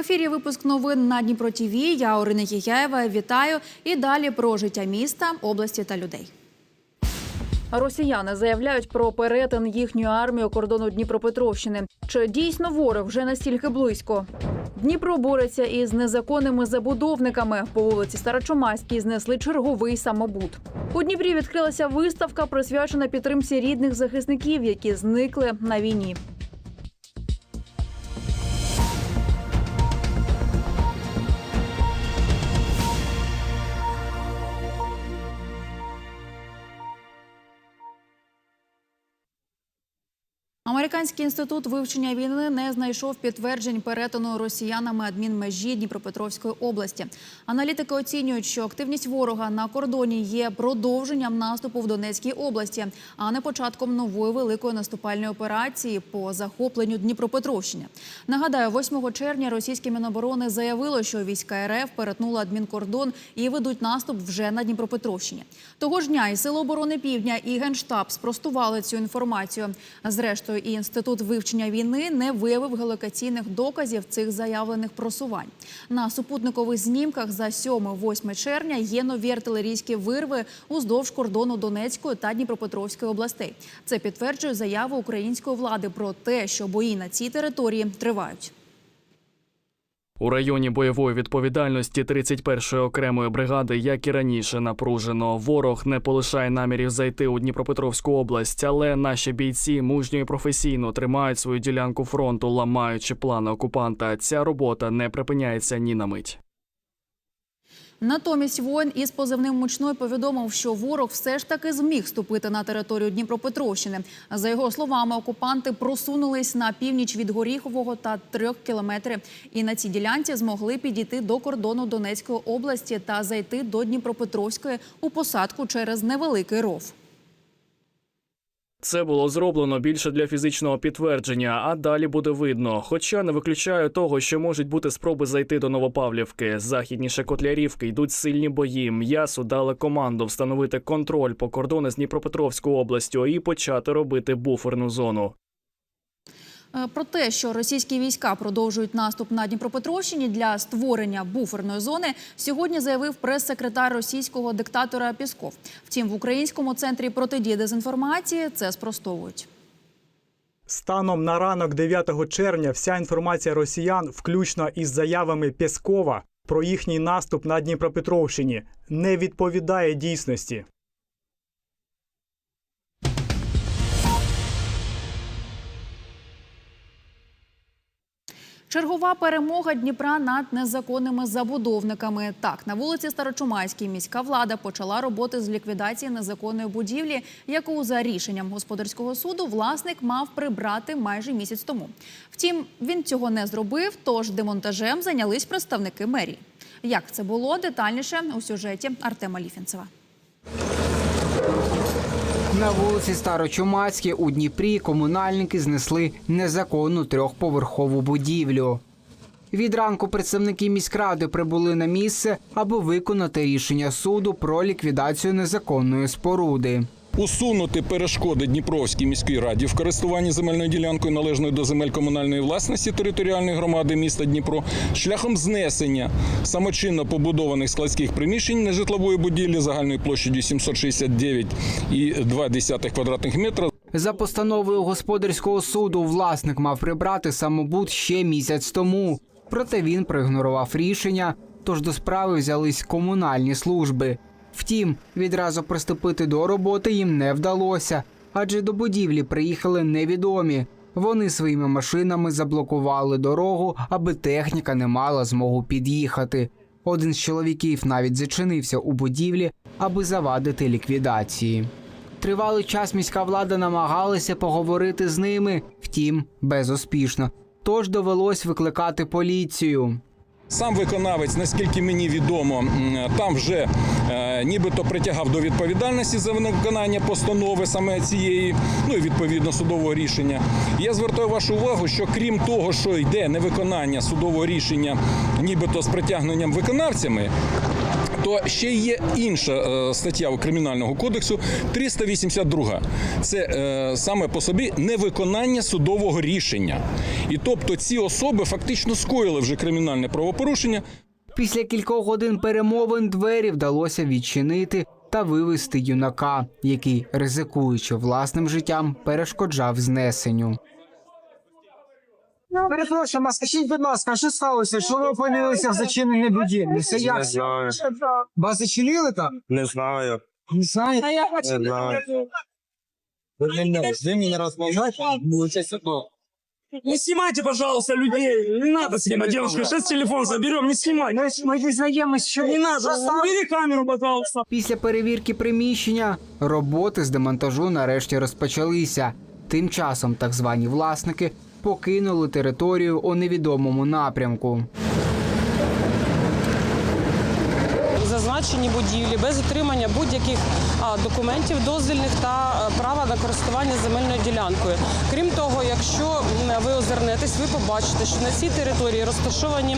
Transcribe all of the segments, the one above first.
ефірі випуск новин на Дніпро ТВ. Я Орина Єгяєва. Вітаю і далі про життя міста, області та людей. Росіяни заявляють про перетин їхньої армії кордону Дніпропетровщини. Чи дійсно ворог вже настільки близько? Дніпро бореться із незаконними забудовниками. По вулиці Старочомайській знесли черговий самобут. У Дніпрі відкрилася виставка, присвячена підтримці рідних захисників, які зникли на війні. Американський інститут вивчення війни не знайшов підтверджень перетину росіянами адмінмежі Дніпропетровської області. Аналітики оцінюють, що активність ворога на кордоні є продовженням наступу в Донецькій області, а не початком нової великої наступальної операції по захопленню Дніпропетровщини. Нагадаю, 8 червня російське міноборони заявило, що війська РФ перетнули адмінкордон і ведуть наступ вже на Дніпропетровщині. Того ж дня і Сили оборони Півдня і Генштаб спростували цю інформацію. Зрештою, інститут вивчення війни не виявив галокаційних доказів цих заявлених просувань. На супутникових знімках за 7-8 червня є нові артилерійські вирви уздовж кордону Донецької та Дніпропетровської областей. Це підтверджує заяву української влади про те, що бої на цій території тривають. У районі бойової відповідальності 31-ї окремої бригади, як і раніше, напружено. Ворог не полишає намірів зайти у Дніпропетровську область, але наші бійці мужньо і професійно тримають свою ділянку фронту, ламаючи плани окупанта. Ця робота не припиняється ні на мить. Натомість воїн із позивним мучной повідомив, що ворог все ж таки зміг ступити на територію Дніпропетровщини. За його словами, окупанти просунулись на північ від Горіхового та трьох кілометрів, і на цій ділянці змогли підійти до кордону Донецької області та зайти до Дніпропетровської у посадку через невеликий ров. Це було зроблено більше для фізичного підтвердження, а далі буде видно. Хоча не виключаю того, що можуть бути спроби зайти до Новопавлівки. Західніше Котлярівки йдуть сильні бої. М'ясу дали команду встановити контроль по кордону з Дніпропетровською областю і почати робити буферну зону. Е, Про те, що російські війська продовжують наступ на Дніпропетровщині для створення буферної зони, сьогодні заявив прес-секретар російського диктатора Пісков. Втім, в українському центрі протидії дезінформації це спростовують. Станом на ранок 9 червня вся інформація росіян, включно із заявами Пєскова про їхній наступ на Дніпропетровщині, не відповідає дійсності. Чергова перемога Дніпра над незаконними забудовниками. Так, на вулиці Старочумайській міська влада почала роботи з ліквідації незаконної будівлі, яку за рішенням господарського суду власник мав прибрати майже місяць тому. Втім, він цього не зробив, тож демонтажем зайнялись представники мерії. Як це було детальніше у сюжеті Артема Ліфінцева. На вулиці Старочумацькій у Дніпрі комунальники знесли незаконну трьохповерхову будівлю. Від ранку представники міськради прибули на місце, аби виконати рішення суду про ліквідацію незаконної споруди. Усунути перешкоди Дніпровській міській раді в користуванні земельною ділянкою належною до земель комунальної власності територіальної громади міста Дніпро шляхом знесення самочинно побудованих складських приміщень нежитлової будівлі загальною площадю 769,2 квадратних метра За постановою господарського суду власник мав прибрати самобут ще місяць тому. Проте він проігнорував рішення, тож до справи взялись комунальні служби. Втім, відразу приступити до роботи їм не вдалося, адже до будівлі приїхали невідомі. Вони своїми машинами заблокували дорогу, аби техніка не мала змогу під'їхати. Один з чоловіків навіть зачинився у будівлі, аби завадити ліквідації. Тривалий час міська влада намагалася поговорити з ними, втім, безуспішно. Тож довелось викликати поліцію. Сам виконавець, наскільки мені відомо, там вже е, нібито притягав до відповідальності за виконання постанови саме цієї, ну і відповідно судового рішення. Я звертаю вашу увагу, що крім того, що йде невиконання судового рішення, нібито з притягненням виконавцями, то ще є інша е, стаття Кримінального кодексу 382. Це е, саме по собі невиконання судового рішення. І тобто ці особи фактично скоїли вже кримінальне правопорушення. Після кількох годин перемовин двері вдалося відчинити та вивести юнака, який, ризикуючи власним життям, перешкоджав знесенню. Перепрошую, а скажіть, будь ласка, що сталося? Що ви опинилися в зачиненій будівлі? Це Не знаю, Вас зачинили там? не знаю, Не знаєте? не знаю. Вы меня, вы меня размножаете? Получается, что? Не снимайте, пожалуйста, людей. Не надо снимать, девушка. Сейчас телефон заберем, не снимай. Ми, ми дізнаємось, що Не надо, убери камеру, пожалуйста. Після перевірки приміщення роботи з демонтажу нарешті розпочалися. Тим часом так звані власники покинули територію у невідомому напрямку. Зазначені будівлі без отримання будь-яких документів дозвільних та права на користування земельною ділянкою. Крім того, якщо ви озирнетесь, ви побачите, що на цій території розташовані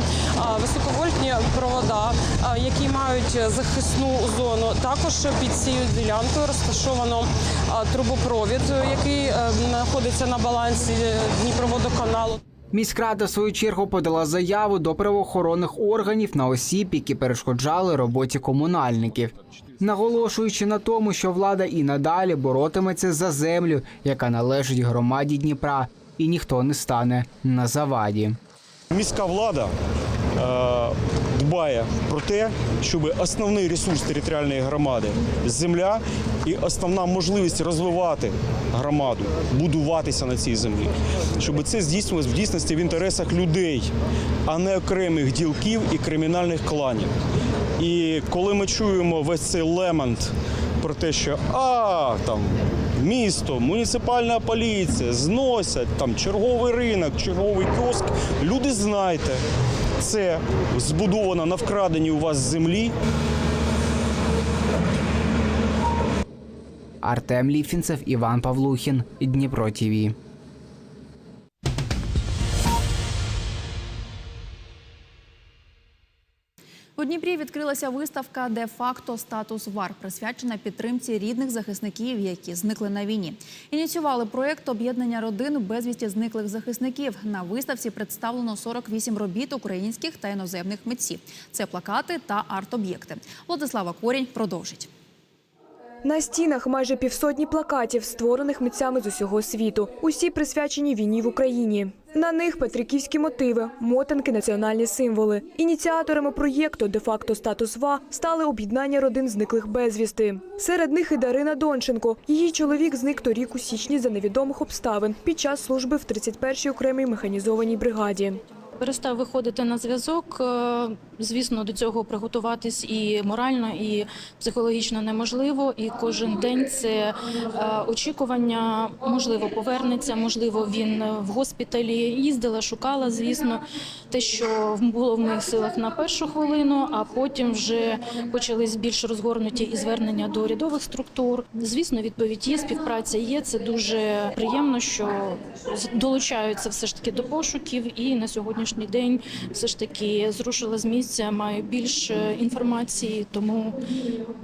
високовольтні провода, які мають захисну зону. Також під цією ділянкою розташовано трубопровід, який е, знаходиться на балансі е, Дніпроводоканалу. Міськрада в свою чергу подала заяву до правоохоронних органів на осіб, які перешкоджали роботі комунальників, наголошуючи на тому, що влада і надалі боротиметься за землю, яка належить громаді Дніпра, і ніхто не стане на заваді. Міська влада е, дбає про те, щоб основний ресурс територіальної громади земля і основна можливість розвивати громаду, будуватися на цій землі, щоб це здійснювалось в дійсності в інтересах людей, а не окремих ділків і кримінальних кланів. І коли ми чуємо весь цей лемент про те, що а там місто, муніципальна поліція зносять там черговий ринок, черговий кіоск. Люди знайте, це збудовано на вкраденні у вас землі. Артем Ліфінцев, Іван Павлухін, Дніпро ТІВІ. Дніпрі відкрилася виставка де факто статус ВАР, присвячена підтримці рідних захисників, які зникли на війні. Ініціювали проєкт об'єднання родин безвісті зниклих захисників. На виставці представлено 48 робіт українських та іноземних митців. Це плакати та арт-об'єкти. Владислава Корінь продовжить. На стінах майже півсотні плакатів, створених митцями з усього світу. Усі присвячені війні в Україні. На них петриківські мотиви, мотанки, національні символи. Ініціаторами проєкту де-факто статус ВА стали об'єднання родин зниклих безвісти. Серед них і Дарина Донченко. Її чоловік зник торік у січні за невідомих обставин під час служби в 31-й окремій механізованій бригаді. Перестав виходити на зв'язок. Е, Звісно, до цього приготуватись і морально, і психологічно неможливо. І кожен день це е, очікування, можливо, повернеться, можливо, він в госпіталі. Їздила, шукала, звісно, те, що було в моїх силах на першу хвилину, а потім вже почались більш розгорнуті і звернення до рядових структур. Звісно, відповідь є, співпраця є. Це дуже приємно, що долучаються все ж таки до пошуків, і на сьогоднішній день все ж таки зрушила з місця, маю більше інформації, тому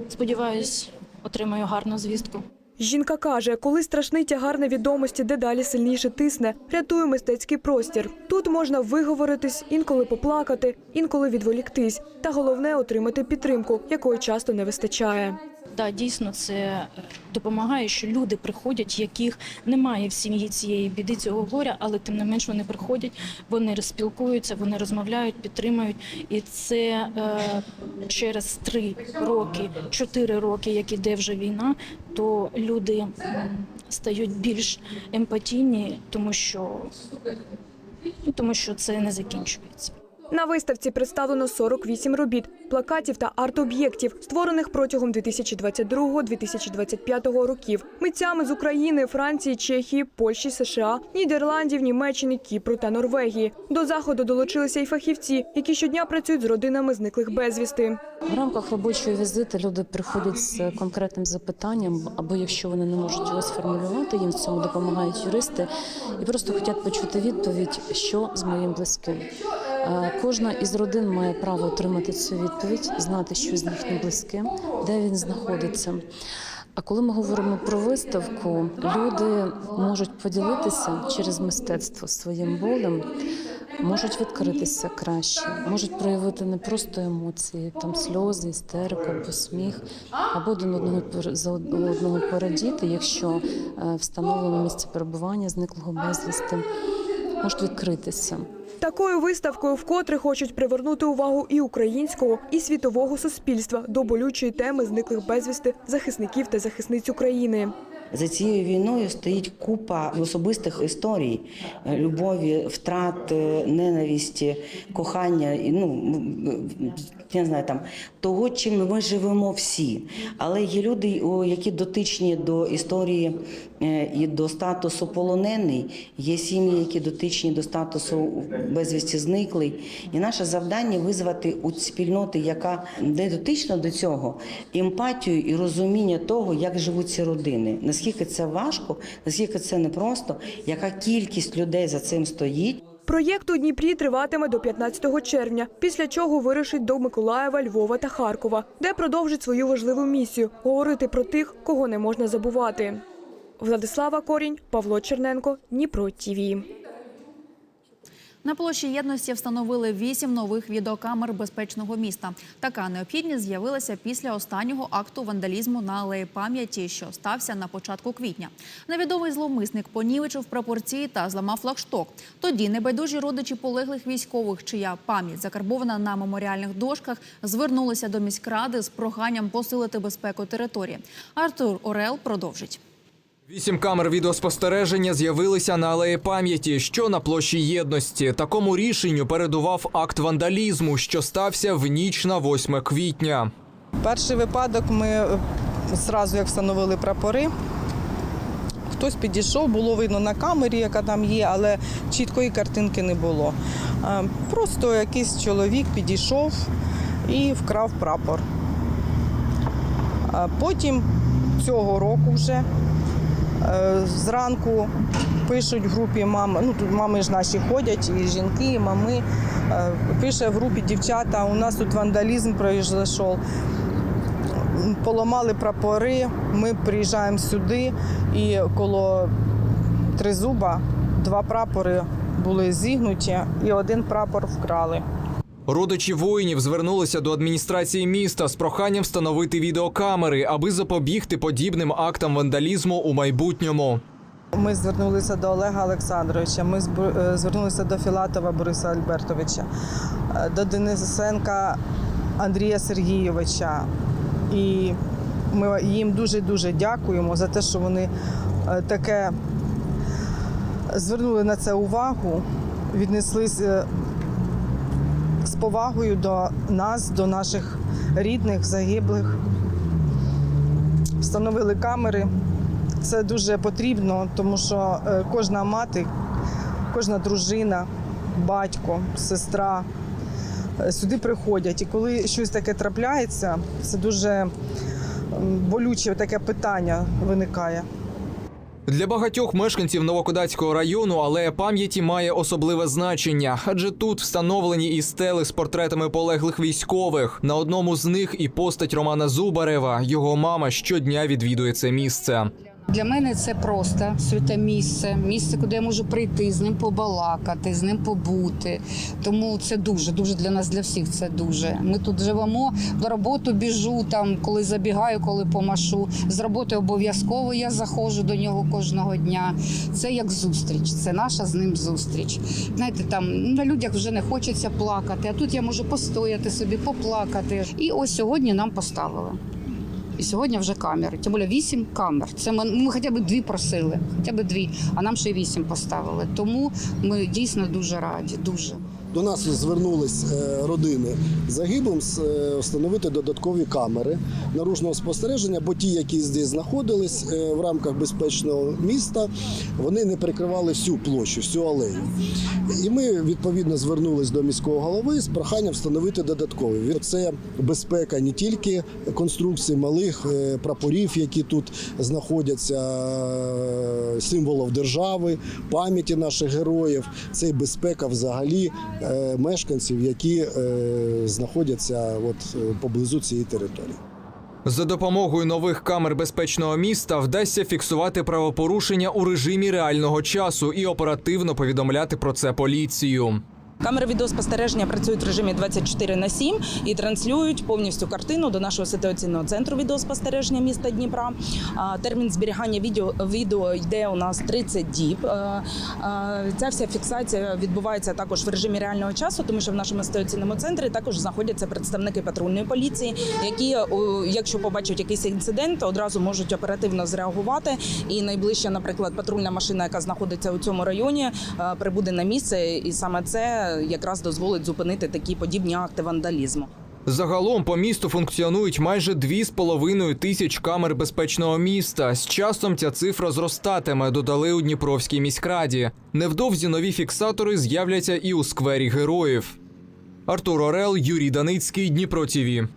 сподіваюсь, отримаю гарну звістку. Жінка каже, коли страшний тягар невідомості дедалі сильніше тисне, рятує мистецький простір. Тут можна виговоритись, інколи поплакати, інколи відволіктись. Та головне отримати підтримку, якої часто не вистачає. Да, дійсно, це допомагає, що люди приходять, яких немає в сім'ї цієї біди, цього горя, але тим не менш вони приходять, вони розспілкуються, вони розмовляють, підтримують. І це е, через три роки, чотири роки, як іде вже війна, то люди стають більш емпатійні, тому що, ну, тому що це не закінчується. На виставці представлено 48 робіт, плакатів та арт-об'єктів, створених протягом 2022-2025 років. Митцями з України, Франції, Чехії, Польщі, США, Нідерландів, Німеччини, Кіпру та Норвегії. До заходу долучилися й фахівці, які щодня працюють з родинами зниклих безвісти. В рамках робочого візиту люди приходять з конкретним запитанням, або якщо вони не можуть його сформулювати, їм в цьому допомагають юристи і просто хочуть почути відповідь, що з моїм близьким. Кожна із родин має право отримати цю відповідь, знати, що з їхнім близьким, де він знаходиться. А коли ми говоримо про виставку, люди можуть поділитися через мистецтво своїм болем, можуть відкритися краще, можуть проявити не просто емоції, там сльози, істерику або сміх, або один одного за одного порадіти, якщо е, встановлено місце перебування зниклого безвісти, можуть відкритися. Такою виставкою вкотре хочуть привернути увагу і українського, і світового суспільства до болючої теми зниклих безвісти захисників та захисниць України. За цією війною стоїть купа особистих історій е, любові, втрат, е, ненависті, кохання. Ну я не знаю там того, чим ми живемо всі. Але є люди, які дотичні до історії е, і до статусу полонений. Є сім'ї, які дотичні до статусу безвісті зниклий. І наше завдання визвати у спільноти, яка не дотична до цього, емпатію і розуміння того, як живуть ці родини. Наскільки це важко, наскільки це непросто, яка кількість людей за цим стоїть. Проєкт у Дніпрі триватиме до 15 червня, після чого вирушить до Миколаєва, Львова та Харкова, де продовжить свою важливу місію говорити про тих, кого не можна забувати. Владислава Корінь, Павло Черненко, Дніпро ТІВІ. На площі єдності встановили вісім нових відеокамер безпечного міста. Така необхідність з'явилася після останнього акту вандалізму на алеї пам'яті, що стався на початку квітня. Невідомий зловмисник понівечив пропорції та зламав флагшток. Тоді небайдужі родичі полеглих військових, чия пам'ять закарбована на меморіальних дошках, звернулися до міськради з проханням посилити безпеку території. Артур Орел продовжить. Вісім камер відеоспостереження з'явилися на алеї пам'яті, що на площі єдності. Такому рішенню передував акт вандалізму, що стався в ніч на 8 квітня. Перший випадок ми е, зразу як встановили прапори. Хтось підійшов, було видно на камері, яка там є, але чіткої картинки не було. Е, Просто якийсь чоловік підійшов і вкрав прапор. А Потім цього року вже е, зранку пишуть в групі мами, ну тут мами ж наші ходять, і жінки, і мами. Е, Пише в групі дівчата, у нас тут вандалізм пройшов поламали прапори. Ми приїжджаємо сюди, і коло тризуба два прапори були зігнуті, і один прапор вкрали. Родичі воїнів звернулися до адміністрації міста з проханням встановити відеокамери, аби запобігти подібним актам вандалізму у майбутньому. Ми звернулися до Олега Олександровича, ми е, звернулися до Філатова Бориса Альбертовича, е, до Денисенка Андрія Сергійовича. І ми їм дуже-дуже дякуємо за те, що вони е, таке звернули на це увагу, віднеслися з повагою до нас, до наших рідних, загиблих. Встановили камери. Це дуже потрібно, тому що е, кожна мати, кожна дружина, батько, сестра е, сюди приходять. І коли щось таке трапляється, це дуже болюче таке питання виникає. Для багатьох мешканців Новокодацького району алея пам'яті має особливе значення, адже тут встановлені і стели з портретами полеглих військових. На одному з них і постать Романа Зубарева. Його мама щодня відвідує це місце. Для мене це просто святе місце, місце, куди я можу прийти, з ним побалакати, з ним побути. Тому це дуже, дуже для нас, для всіх це дуже. Ми тут живемо, до роботи біжу, там, коли забігаю, коли помашу. З роботи обов'язково я заходжу до нього кожного дня. Це як зустріч, це наша з ним зустріч. Знаєте, там на людях вже не хочеться плакати, а тут я можу постояти собі, поплакати. І ось сьогодні нам поставили. І сьогодні вже камери. Тим більше вісім камер. Це ми, ми хоча б дві просили, хоча б дві, а нам ще й вісім поставили. Тому ми дійсно дуже раді. Дуже. До нас звернулись е, родини загиблим е, встановити додаткові камери наружного спостереження, бо ті, які здесь знаходились е, в рамках безпечного міста, вони не прикривали всю площу, всю алею. І ми відповідно звернулись до міського голови з проханням встановити додаткові. Це безпека не тільки конструкцій малих прапорів, які тут знаходяться, символів держави, пам'яті наших героїв. Це і безпека взагалі мешканців, які е, знаходяться от е, поблизу цієї території. За допомогою нових камер безпечного міста вдасться фіксувати правопорушення у режимі реального часу і оперативно повідомляти про це поліцію. Камери відеоспостереження працюють в режимі 24 на 7 і транслюють повністю картину до нашого ситуаційного центру відеоспостереження міста Дніпра. Термін зберігання відео, відео йде у нас 30 діб. Ця вся фіксація відбувається також в режимі реального часу, тому що в нашому ситуаційному центрі також знаходяться представники патрульної поліції, які, якщо побачать якийсь інцидент, одразу можуть оперативно зреагувати. І найближча, наприклад, патрульна машина, яка знаходиться у цьому районі, прибуде на місце, і саме це якраз дозволить зупинити такі подібні акти вандалізму. Загалом по місту функціонують майже 2,5 тисяч камер безпечного міста. З часом ця цифра зростатиме, додали у Дніпровській міськраді. Невдовзі нові фіксатори з'являться і у сквері героїв. Артур Орел, Юрій Даницький, Дніпро ТІВІ.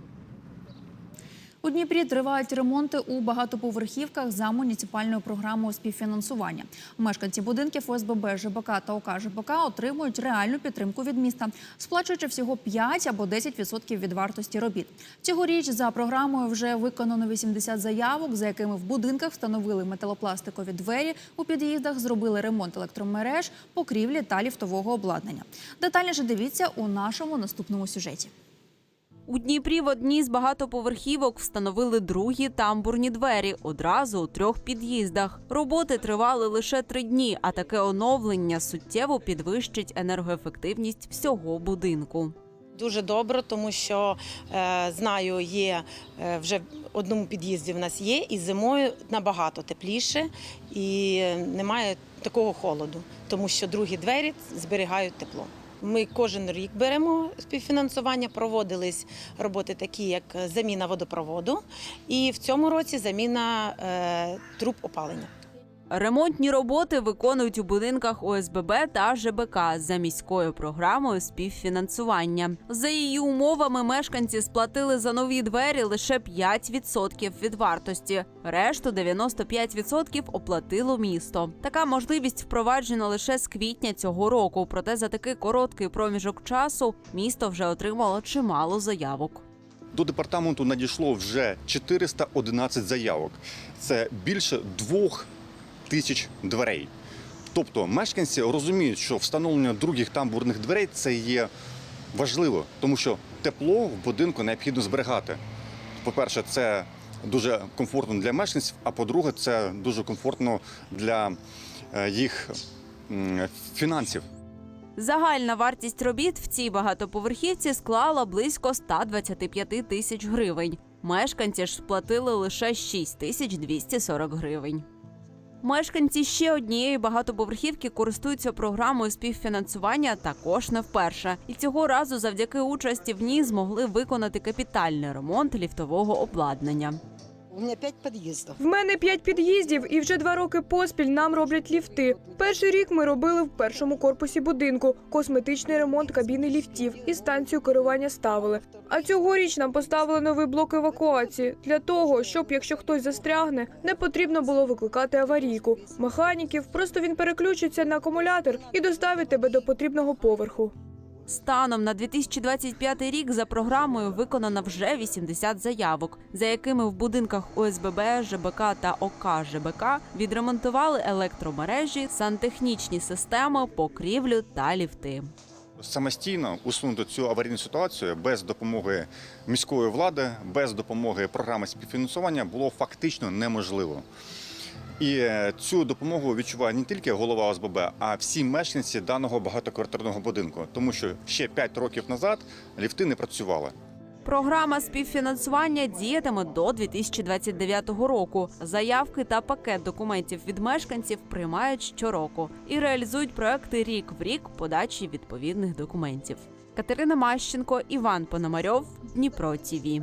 У Дніпрі тривають ремонти у багатоповерхівках за муніципальною програмою співфінансування. Мешканці будинків ОСББ, ЖБК та ОК ЖБК отримують реальну підтримку від міста, сплачуючи всього 5 або 10% від вартості робіт. Цьогоріч за програмою вже виконано 80 заявок, за якими в будинках встановили металопластикові двері, у під'їздах зробили ремонт електромереж, покрівлі та ліфтового обладнання. Детальніше дивіться у нашому наступному сюжеті. У Дніпрі в одній з багатоповерхівок встановили другі тамбурні двері одразу у трьох під'їздах. Роботи тривали лише три дні, а таке оновлення суттєво підвищить енергоефективність всього будинку. Дуже добре, тому що е, знаю, є е, вже в одному під'їзді в нас є, і зимою набагато тепліше і немає такого холоду, тому що другі двері зберігають тепло. Ми кожен рік беремо співфінансування, проводились роботи такі, як заміна водопроводу, і в цьому році заміна е, труб опалення. Ремонтні роботи виконують у будинках ОСББ та ЖБК за міською програмою співфінансування. За її умовами мешканці сплатили за нові двері лише 5% від вартості. Решту 95% оплатило місто. Така можливість впроваджена лише з квітня цього року. Проте за такий короткий проміжок часу місто вже отримало чимало заявок. До департаменту надійшло вже 411 заявок. Це більше двох тисяч дверей. Тобто мешканці розуміють, що встановлення других тамбурних дверей це є важливо, тому що тепло в будинку необхідно зберігати. По-перше, це дуже комфортно для мешканців, а по-друге, це дуже комфортно для е, їх фінансів. Загальна вартість робіт в цій багатоповерхівці склала близько 125 тисяч гривень. Мешканці ж сплатили лише 6 тисяч 240 гривень. Мешканці ще однієї багатоповерхівки користуються програмою співфінансування також не вперше. І цього разу завдяки участі в ній змогли виконати капітальний ремонт ліфтового обладнання. У мене п'ять під'їздів. В мене п'ять під'їздів, і вже два роки поспіль нам роблять ліфти. Перший рік ми робили в першому корпусі будинку косметичний ремонт кабіни ліфтів і станцію керування ставили. А цьогоріч нам поставили новий блок евакуації для того, щоб якщо хтось застрягне, не потрібно було викликати аварійку. Механіків просто він переключиться на акумулятор і доставить тебе до потрібного поверху. Станом на 2025 рік за програмою виконано вже 80 заявок, за якими в будинках ОСББ, ЖБК та ОК ЖБК відремонтували електромережі, сантехнічні системи, покрівлю та ліфти. Самостійно усунути цю аварійну ситуацію без допомоги міської влади, без допомоги програми співфінансування було фактично неможливо. І е, цю допомогу відчуває не тільки голова ОСББ, а всі мешканці даного багатоквартирного будинку, тому що ще 5 років назад ліфти не працювали. Програма співфінансування діятиме до 2029 року. Заявки та пакет документів від мешканців приймають щороку і реалізують проекти рік в рік подачі відповідних документів. Катерина Мащенко, Іван Пономарьов, Дніпро ТІВІ.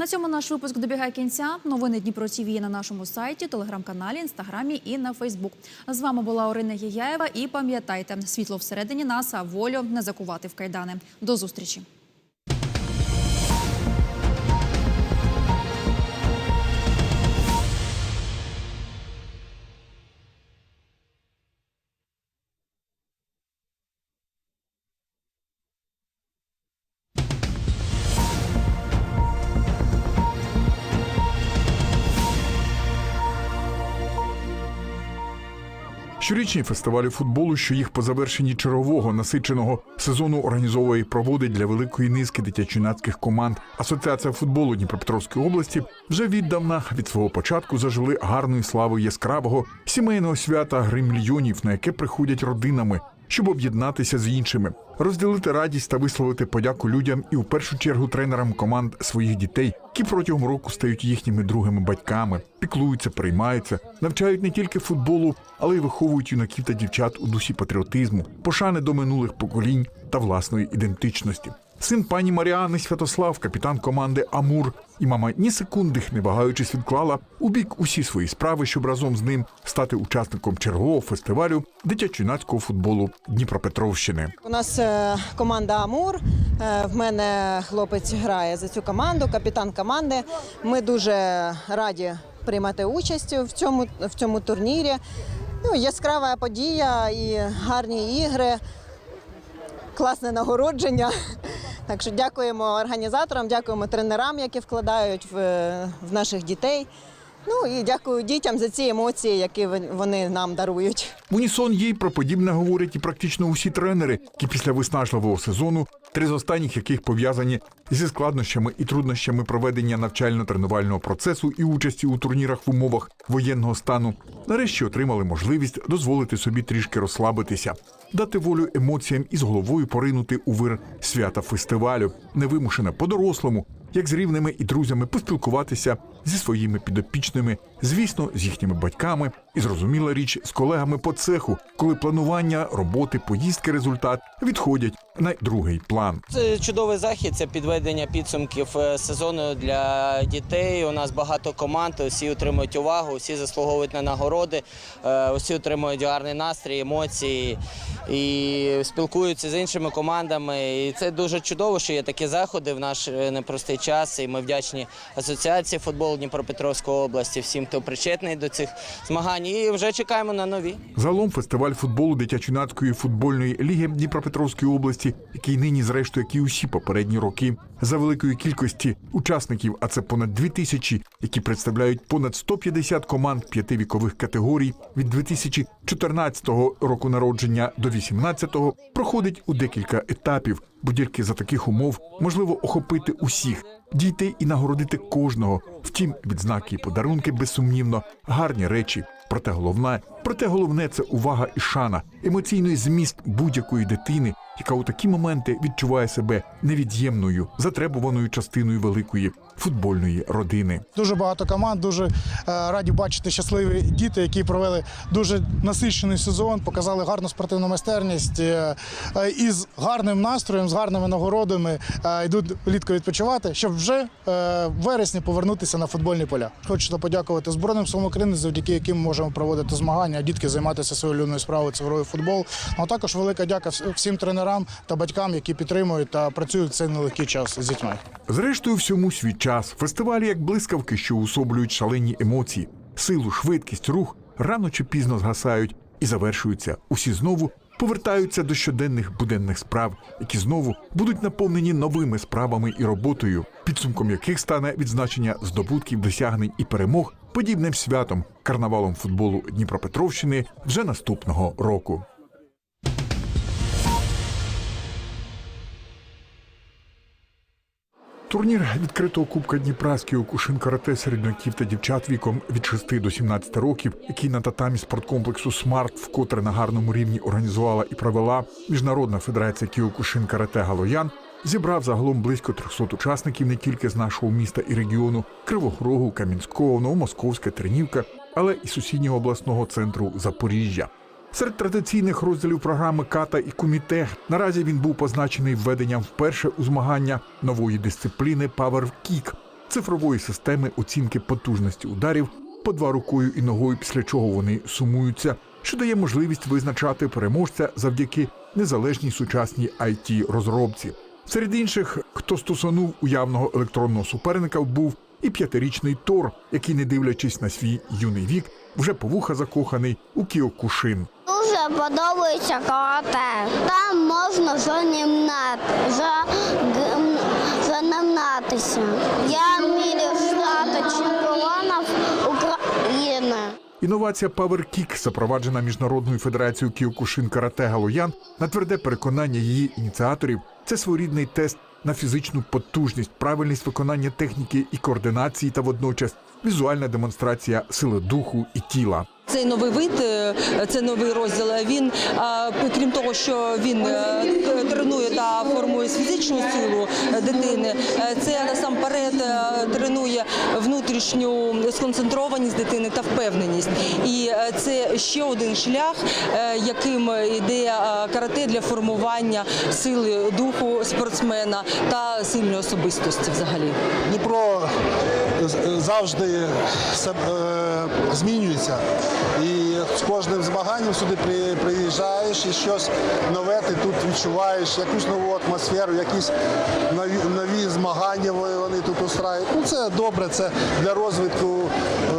На цьому наш випуск добігає кінця. Новини Дніпро ТІВІ на нашому сайті, телеграм-каналі, інстаграмі і на Фейсбук. З вами була Орина Гіяєва. І пам'ятайте, світло всередині нас, а волю не закувати в кайдани. До зустрічі. Щорічні фестивалі футболу, що їх по завершенні чергового насиченого сезону організовує і проводить для великої низки дитячо-юнацьких команд. Асоціація футболу Дніпропетровської області вже віддавна від свого початку зажили гарною славою яскравого сімейного свята гримльйонів, на яке приходять родинами, щоб об'єднатися з іншими, розділити радість та висловити подяку людям і у першу чергу тренерам команд своїх дітей, які протягом року стають їхніми другими батьками, піклуються, приймаються, навчають не тільки футболу, але й виховують юнаків та дівчат у дусі патріотизму, пошани до минулих поколінь та власної ідентичності. Син пані Маріани Святослав, капітан команди Амур, і мама ні секунди, не вагаючись, відклала у бік усі свої справи, щоб разом з ним стати учасником чергового фестивалю дитячо-юнацького футболу Дніпропетровщини. У нас е, команда Амур. Е, В мене хлопець грає за цю команду, капітан команди. Ми дуже раді приймати участь в цьому, в цьому турнірі. Ну, яскрава подія і гарні ігри, класне нагородження. Так що дякуємо організаторам, дякуємо тренерам, які вкладають в, в наших дітей. Ну і дякую дітям за ці емоції, які вони нам дарують. В унісон їй про подібне говорять і практично усі тренери, які після виснажливого сезону, три з останніх яких пов'язані зі складнощами і труднощами проведення навчально-тренувального процесу і участі у турнірах в умовах воєнного стану, нарешті отримали можливість дозволити собі трішки розслабитися, дати волю емоціям і з головою поринути у вир свята фестивалю, невимушено по-дорослому, як з рівними і друзями поспілкуватися зі своїми підопічними, звісно, з їхніми батьками і зрозуміла річ з колегами по цеху, коли планування, роботи, поїздки, результат відходять на другий план. Це чудовий захід, це підведення підсумків е, сезону для дітей. У нас багато команд, усі отримують увагу, усі заслуговують на нагороди, е, усі отримують гарний настрій, емоції і спілкуються з іншими командами. І це дуже чудово, що є такі заходи в наш е, непростий час. І ми вдячні асоціації футболу Дніпропетровської області, всім, хто причетний до цих змагань. І вже чекаємо на нові. Загалом фестиваль футболу дитячо-юнацької футбольної ліги Дніпропетровської області, який нині, зрештою, як і усі попередні роки, за великої кількості учасників, а це понад дві тисячі, які представляють понад 150 команд п'яти вікових категорій від 2014 року народження до 2018 проходить у декілька етапів, бо тільки за таких умов можливо охопити усіх, дійти і нагородити кожного. Втім, відзнаки і подарунки безсумнівно гарні речі. Проте головне, проте головне це увага і шана, емоційний зміст будь-якої дитини, яка у такі моменти відчуває себе невід'ємною, затребуваною частиною великої футбольної родини. Дуже багато команд, дуже е, раді бачити щасливі діти, які провели дуже насичений сезон, показали гарну спортивну майстерність е, е, і з гарним настроєм, з гарними нагородами йдуть влітку відпочивати, щоб вже в вересні повернутися на футбольні поля. Хочу подякувати Збройним силам України, завдяки яким ми можемо проводити змагання, дітки займатися своєю улюбленою справою цифровий футбол. Ну а також велика дяка вс- всім тренерам та батькам, які підтримують та працюють в цей нелегкий час з дітьми. Зрештою, всьому свій час. Фестивалі як блискавки, що усоблюють шалені емоції, силу, швидкість, рух рано чи пізно згасають і завершуються. Усі знову повертаються до щоденних буденних справ, які знову будуть наповнені новими справами і роботою, підсумком яких стане відзначення здобутків, досягнень і перемог подібним святом карнавалом футболу Дніпропетровщини вже наступного року. Турнір відкритого Кубка Дніпра з Кіокушин карате середняків та дівчат віком від 6 до 17 років, який на татамі спорткомплексу Смарт вкотре на гарному рівні організувала і провела Міжнародна федерація Кіокушин карате Галоян, зібрав загалом близько 300 учасників не тільки з нашого міста і регіону Кривого Рогу, Кам'янського, Новомосковська, Тернівка, але і сусіднього обласного центру Запоріжжя. Серед традиційних розділів програми Ката і Куміте наразі він був позначений введенням вперше у змагання нової дисципліни Power Kick – цифрової системи оцінки потужності ударів по два рукою і ногою, після чого вони сумуються, що дає можливість визначати переможця завдяки незалежній сучасній it розробці. Серед інших, хто стосунув уявного електронного суперника, був і п'ятирічний Тор, який, не дивлячись на свій юний вік, вже по вуха закоханий у Кіокушин. Подобається карате. Там можна занімнати, занімнатися. Я мрію стати чемпіоном України. Інновація Power Kick, запроваджена міжнародною федерацією Кіокушин Карате Галоян, на тверде переконання її ініціаторів, це своєрідний тест на фізичну потужність, правильність виконання техніки і координації, та водночас візуальна демонстрація сили духу і тіла. Цей новий вид, е, це новий розділ. Він крім того, що він е, тренує та формує фізичну силу е, дитини, е, це насамперед е, тренує внутрішню сконцентрованість дитини та впевненість. І е, це ще один шлях, е, яким йде е, карате для формування сили духу спортсмена та сильної особистості взагалі. Дніпро завжди е, змінюється. І з кожним змаганням сюди приїжджаєш і щось нове ти тут відчуваєш, якусь нову атмосферу, якісь нові, нові змагання вони тут устраюють. Ну це добре, це для розвитку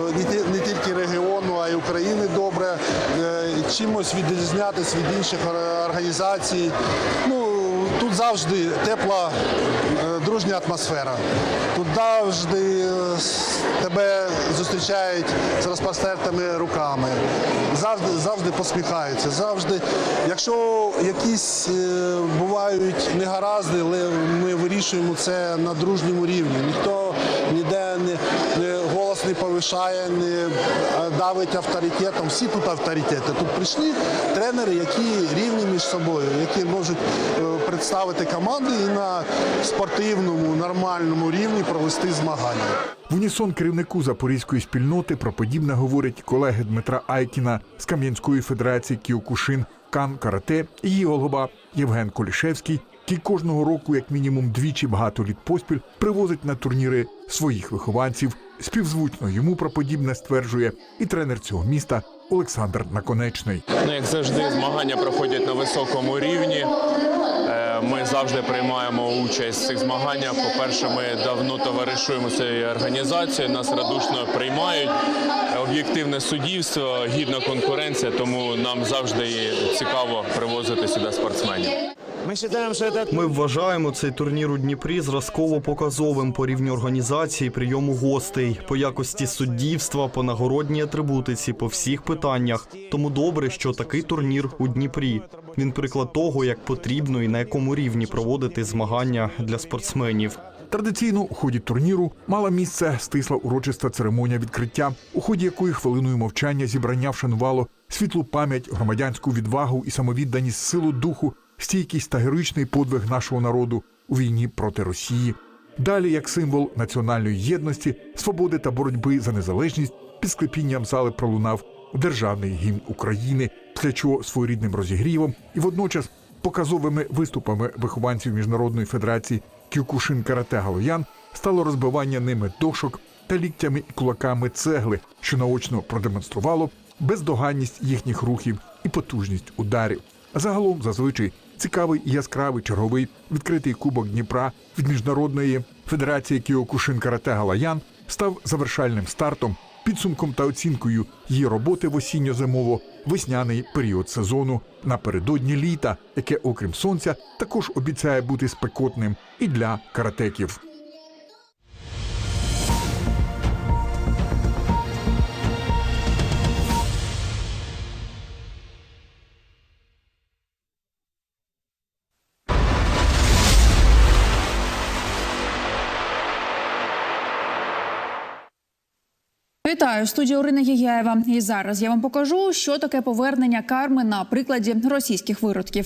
е, не, тільки регіону, а й України добре. Е, Чимось відрізнятися від інших організацій. Ну, тут завжди тепла, е, дружня атмосфера. Тут завжди е, тебе зустрічають з розпростертими руками, завжди, завжди посміхаються. Завжди, якщо якісь е, бувають негаразди, але ми вирішуємо це на дружньому рівні. Ніхто ніде не, голос не повишає, не е, давить авторитетом. Всі тут авторитети. Тут прийшли тренери, які рівні між собою, які можуть е, представити команди і на спортивному, нормальному рівні провести змагання. В унісон керівнику запорізької спільноти про подібне говорять колеги Дмитра Айкіна з Кам'янської федерації Кіокушин, Кан Карате і її голова Євген Колішевський, який кожного року, як мінімум двічі багато літ поспіль, привозить на турніри своїх вихованців. Співзвучно йому про подібне стверджує і тренер цього міста Олександр Наконечний. Ну, як завжди, змагання проходять на високому рівні. Е, Ми завжди приймаємо участь в цих змаганнях. По-перше, ми давно товаришуємо цією організацією, нас радушно приймають. Об'єктивне суддівство, гідна конкуренція, тому нам завжди цікаво привозити сюди спортсменів. Ми вважаємо цей турнір у Дніпрі зразково показовим по рівню організації, прийому гостей, по якості суддівства, по нагородній атрибутиці, по всіх питаннях. Тому добре, що такий турнір у Дніпрі. Він приклад того, як потрібно і на якому рівні проводити змагання для спортсменів. Традиційно у ході турніру мала місце стисла урочиста церемонія відкриття, у ході якої хвилиною мовчання зібрання вшанувало світлу пам'ять, громадянську відвагу і самовідданість силу духу, стійкість та героїчний подвиг нашого народу у війні проти Росії. Далі, як символ національної єдності, свободи та боротьби за незалежність, під склепінням зали пролунав державний гімн України, після чого своєрідним розігрівом і водночас показовими виступами вихованців міжнародної федерації Кюкушин Карате Галоян стало розбивання ними дошок та ліктями і кулаками цегли, що наочно продемонструвало бездоганність їхніх рухів і потужність ударів. Загалом зазвичай цікавий яскравий черговий відкритий кубок Дніпра від міжнародної федерації Кіокушин Карате Галаян став завершальним стартом, підсумком та оцінкою її роботи в осінньо-зимово-весняний період сезону напередодні літа, яке, окрім сонця, також обіцяє бути спекотним і для каратеків. Вітаю студія Орина Гігяєва. І зараз я вам покажу, що таке повернення карми на прикладі російських виродків.